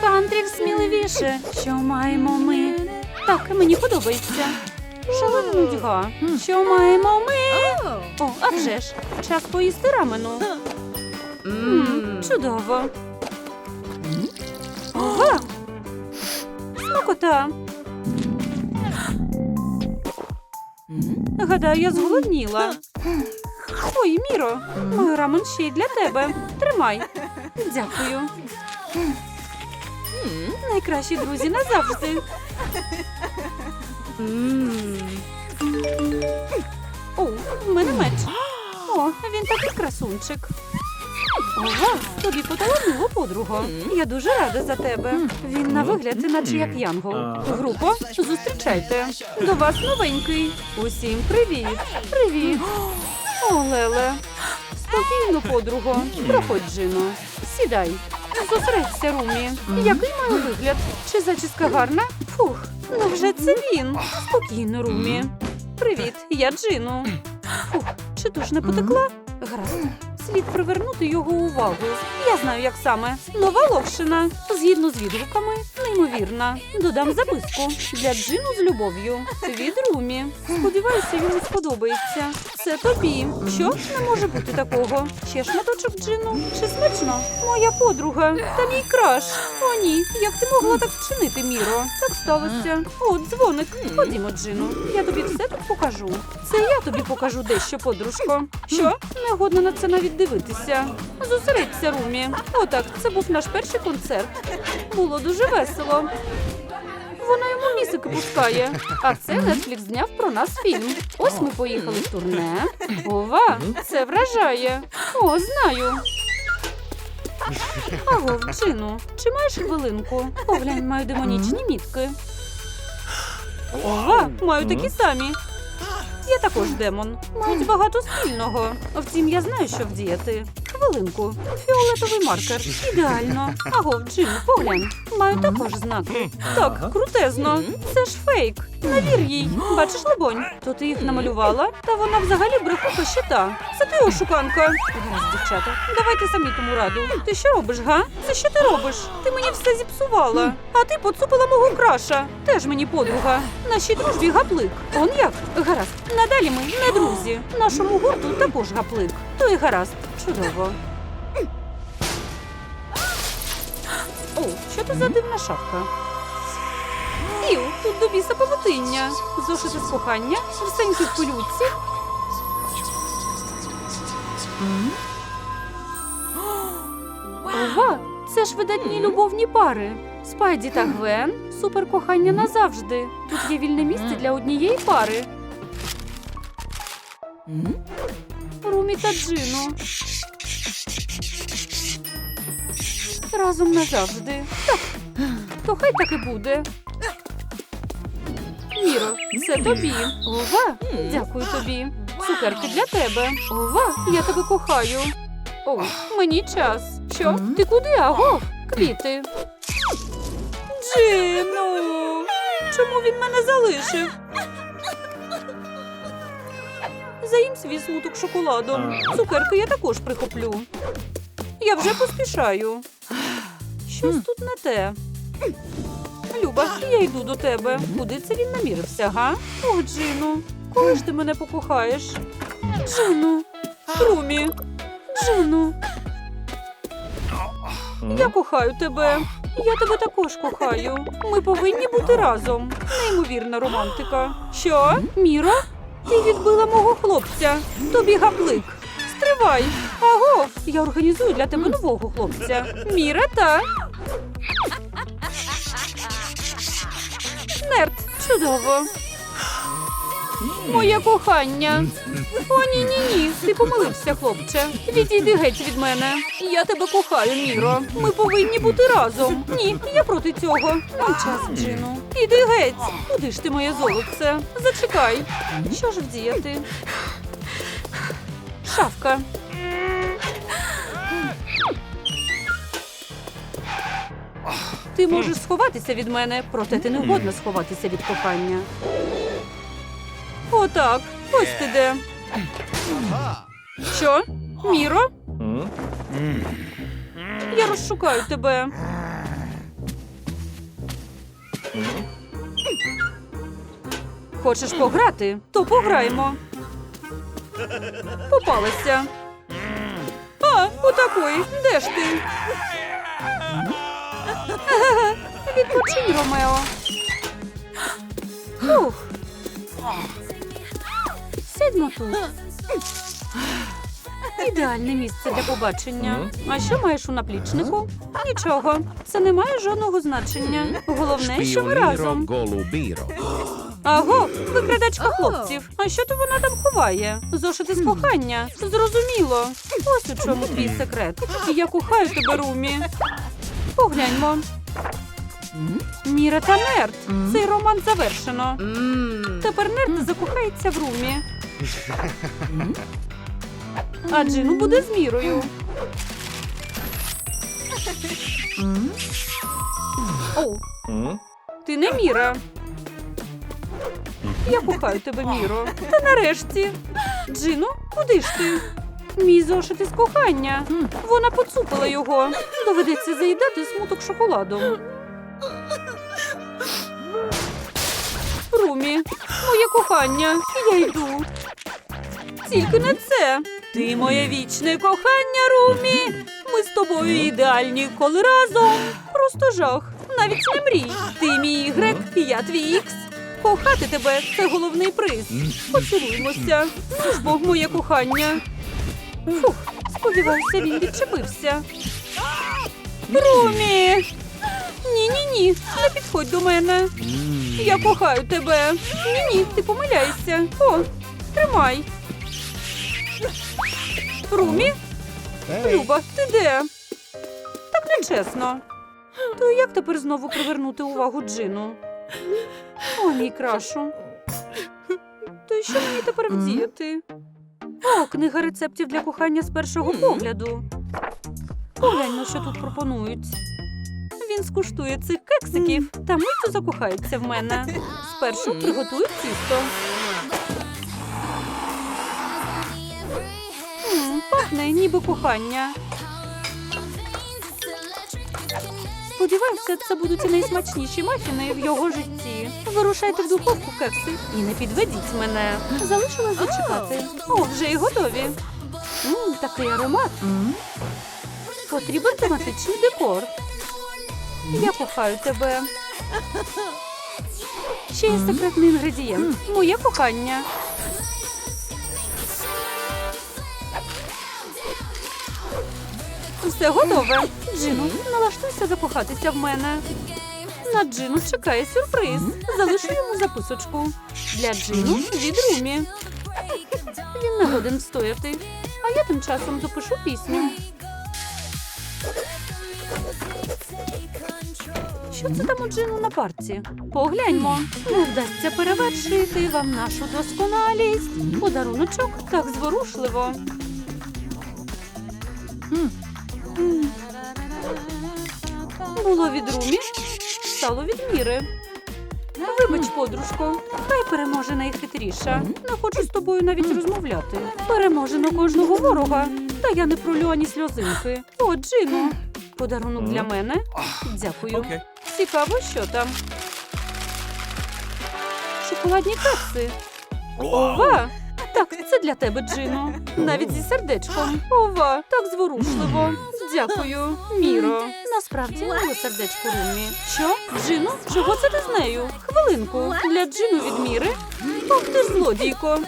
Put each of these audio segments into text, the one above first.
Кантрів сміливіше. Що маємо ми? Так, мені подобається. Шалена. Що маємо ми? О, а вже ж. Час поїсти рамену. М, чудово. Ова! Смакота. Гадаю, я зголодніла. Ой, Міро, мой рамен ще й для тебе. Тримай. Дякую. Найкращі друзі назавжди. О, в мене меч. О, він такий красунчик. Ова, тобі поталанило подруго. Я дуже рада за тебе. Він на вигляд, наче як янгол. Групо, зустрічайте. До вас новенький. Усім привіт. Привіт. О, Леле. Спокійно, подруго. Проходь, Джино. Сідай. Зосередься, Румі. Який маю вигляд? Чи зачіска гарна? Фух, ну вже це він. Спокійно, Румі. Привіт, я Джину. Фух, чи душ не потекла? Гаразд. Слід привернути його увагу. Я знаю, як саме. Нова локшина. Згідно з відгуками, неймовірна. Додам записку для Джину з любов'ю. Від Румі. Сподіваюся, йому сподобається. Це тобі. Що? Не може бути такого. Ще шматочок Джину. Чи смачно? Моя подруга. Та мій краш. О, ні. Як ти могла так вчинити, Міро? Так сталося. О, дзвоник. Ходімо, Джину. Я тобі все тут покажу. Це я тобі покажу дещо, подружко. Що? Не годно на це навіть дивитися. Зосередься, Румі. Отак, це був наш перший концерт. Було дуже весело. Вона йому місики пускає. А це Netflix зняв про нас фільм. Ось ми поїхали в турне. Ова, це вражає. О, знаю. Аго, Джину, чи маєш хвилинку? Поглянь, маю демонічні мітки. Ова, маю такі самі. Я також демон. Мають багато спільного. Втім, я знаю, що вдіяти. Хвилинку. Фіолетовий маркер. Ідеально. Аго, Джим, поглянь. Маю також знаки. Так, крутезно. Це ж фейк. Навір їй. Бачиш, либонь? То ти їх намалювала? Та вона взагалі брехуха щита. Це ти ошуканка. Гаразд, дівчата. Давайте самі тому раду. Ти що робиш, га? Це що ти робиш? Ти мені все зіпсувала. А ти поцупила мого краша. Теж мені подруга. Нашій дружбі гаплик. Он як? Гаразд. Надалі ми не друзі. Нашому гурту також гаплик. То й гаразд. Чудово. О, що це за дивна шапка? Іу, тут до біса павутиння. Зошити з кохання, всенькі в пилюці. Ова, це ж видатні любовні пари. Спайді та Гвен супер кохання назавжди. Тут є вільне місце для однієї пари. Та Джину. Разом назавжди. Так, то хай так і буде. Міро, це тобі. Ова, дякую тобі. Цукерки для тебе. Ова, я тебе кохаю. О, мені час. Що? Ти куди, аго? Квіти. Джину! Чому він мене залишив? Заїм свій смуток шоколадом. Цукерки я також прихоплю. Я вже поспішаю. Щось тут не те. Люба, я йду до тебе. Куди це він намірився, га? О, Джину, коли ж ти мене покохаєш? Джину, Румі, Джину. Я кохаю тебе. Я тебе також кохаю. Ми повинні бути разом. Неймовірна романтика. Що? Міро? Ти відбила мого хлопця. Тобі гаплик. Стривай. Аго, я організую для тебе нового хлопця. Міра та. Нерд, чудово. Моє кохання. О, ні, ні, ні. Ти помилився, хлопче. Відійди геть від мене. Я тебе кохаю, Міро. Ми повинні бути разом. Ні, я проти цього. Нам час, Джину. Іди геть. Куди ж ти моє золоце? Зачекай. Що ж вдіяти? Шавка. Ти можеш сховатися від мене, проте ти не годна сховатися від кохання. Отак, ось ти де. Що? Міро? Я розшукаю тебе. Хочеш пограти? То пограємо. Попалася. А, отакої. Де ж ти? Відпочинь, Ромео. Ух. Сидьмо тут. Ідеальне місце для побачення. А що маєш у наплічнику? Нічого. Це не має жодного значення. Головне, що ми разом. Аго, викрадачка хлопців. А що то вона там ховає? Зошити з кохання. Зрозуміло. Ось у чому твій секрет. Я кохаю тебе, Румі. Погляньмо. Міра та Нерт. Цей роман завершено. Тепер Нерт закохається в Румі. А Джину буде з мірою. Оу, ти не Міра. Я кохаю тебе, Міро. Та нарешті. Джино, куди ж ти? Мій зошит із кохання. Вона поцупила його. Доведеться заїдати смуток шоколадом. Румі, моє кохання, я йду. Тільки не це. Ти моє вічне кохання, Румі. Ми з тобою ідеальні, коли разом. Просто жах. Навіть не мрій. Ти мій Y, і я твій X. Кохати тебе це головний приз. Поцілуймося. Ну ж Бог, моє кохання. Фух, сподіваюся, він відчепився. Румі! Ні, ні, ні, не підходь до мене. Я кохаю тебе. Ні, ні, ти помиляєшся. О, тримай. Румі? Люба, ти де? Так нечесно. То як тепер знову привернути увагу Джину? О, мій крашу. То що мені тепер вдіяти? О, книга рецептів для кохання з першого погляду. Погляньмо, що тут пропонують. Він скуштує цих кексиків та миттю закохається в мене. Спершу приготую тісто. Пахне ніби кохання. Сподіваюся, це будуть найсмачніші мафіни в його житті. Вирушайте в духовку кекси і не підведіть мене. Залишилось зачекати. О, вже й готові. М, такий аромат. Потрібен тематичний декор. Я кохаю тебе. Ще є секретний інгредієнт. Моє кохання. Все готове. Джину, налаштуйся закохатися в мене. На Джину чекає сюрприз. Залишу йому записочку. Для Джину від Румі. Він не годен стояти. А я тим часом запишу пісню. Що це там у Джину на парці? Погляньмо. Не вдасться перевершити вам нашу досконалість. Подаруночок так зворушливо. Було від Румі, стало від міри. Вибач, подружко, хай переможе найхитріша. Не хочу з тобою навіть розмовляти. Переможено кожного ворога. Та я не пролю ані сльозинки. О, Джину. Подарунок для мене. Дякую. Цікаво, що там. Шоколадні кекси. Ова! Так, це для тебе, Джино. Навіть зі сердечком. Ова, так зворушливо. Дякую, Міро. Насправді мило сердечко Румі. Що? Джино? Чого це ти з нею? Хвилинку. Для Джину від Міри? Ох ти ж злодійко.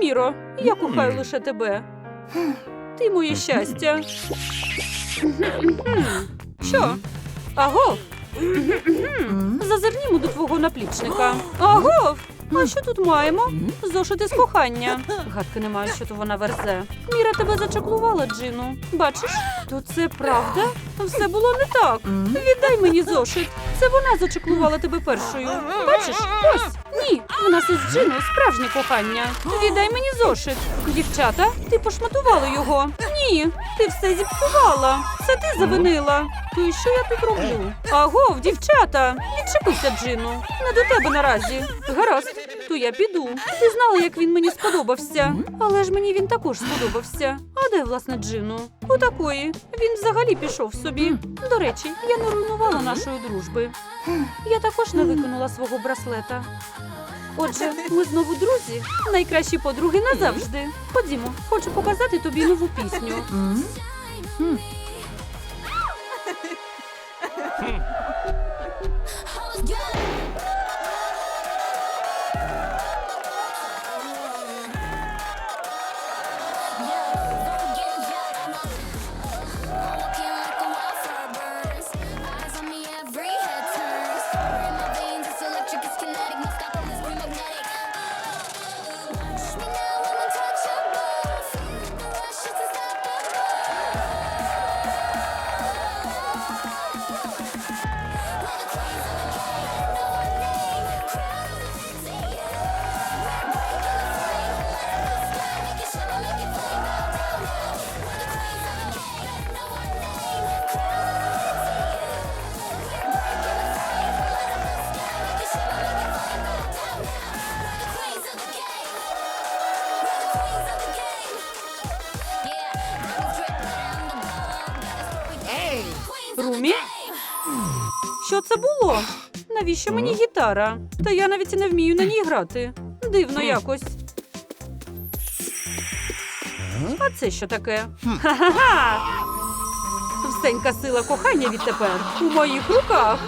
Міро, я кохаю лише тебе. Ти моє щастя. Що? Аго? Зазирнімо до твого наплічника. Аго! А що тут маємо? Зошити з кохання. Гадки немає, що то вона верзе. Міра тебе зачаклувала, Джину. Бачиш? То це правда? Все було не так. Віддай мені зошит. Це вона зачаклувала тебе першою. Бачиш? Ось. Ні, в нас із Джиною справжнє кохання. Віддай мені зошит. Дівчата, ти пошматувала його. Ні, ти все зіпсувала. Це ти завинила. І що я тут роблю? Агов, дівчата, відчепися, Джину. Не до тебе наразі. Гаразд, то я піду. Ти знала, як він мені сподобався. Але ж мені він також сподобався. А де, власне, Джину? Отакої. Він взагалі пішов собі. До речі, я не руйнувала нашої дружби. Я також не викинула свого браслета. Отже, ми знову друзі, найкращі подруги назавжди. Ходімо, хочу показати тобі нову пісню. Румі? Що це було? Навіщо мені гітара? Та я навіть і не вмію на ній грати. Дивно якось. А це що таке? Ха-ха-ха! Всенька сила кохання відтепер у моїх руках.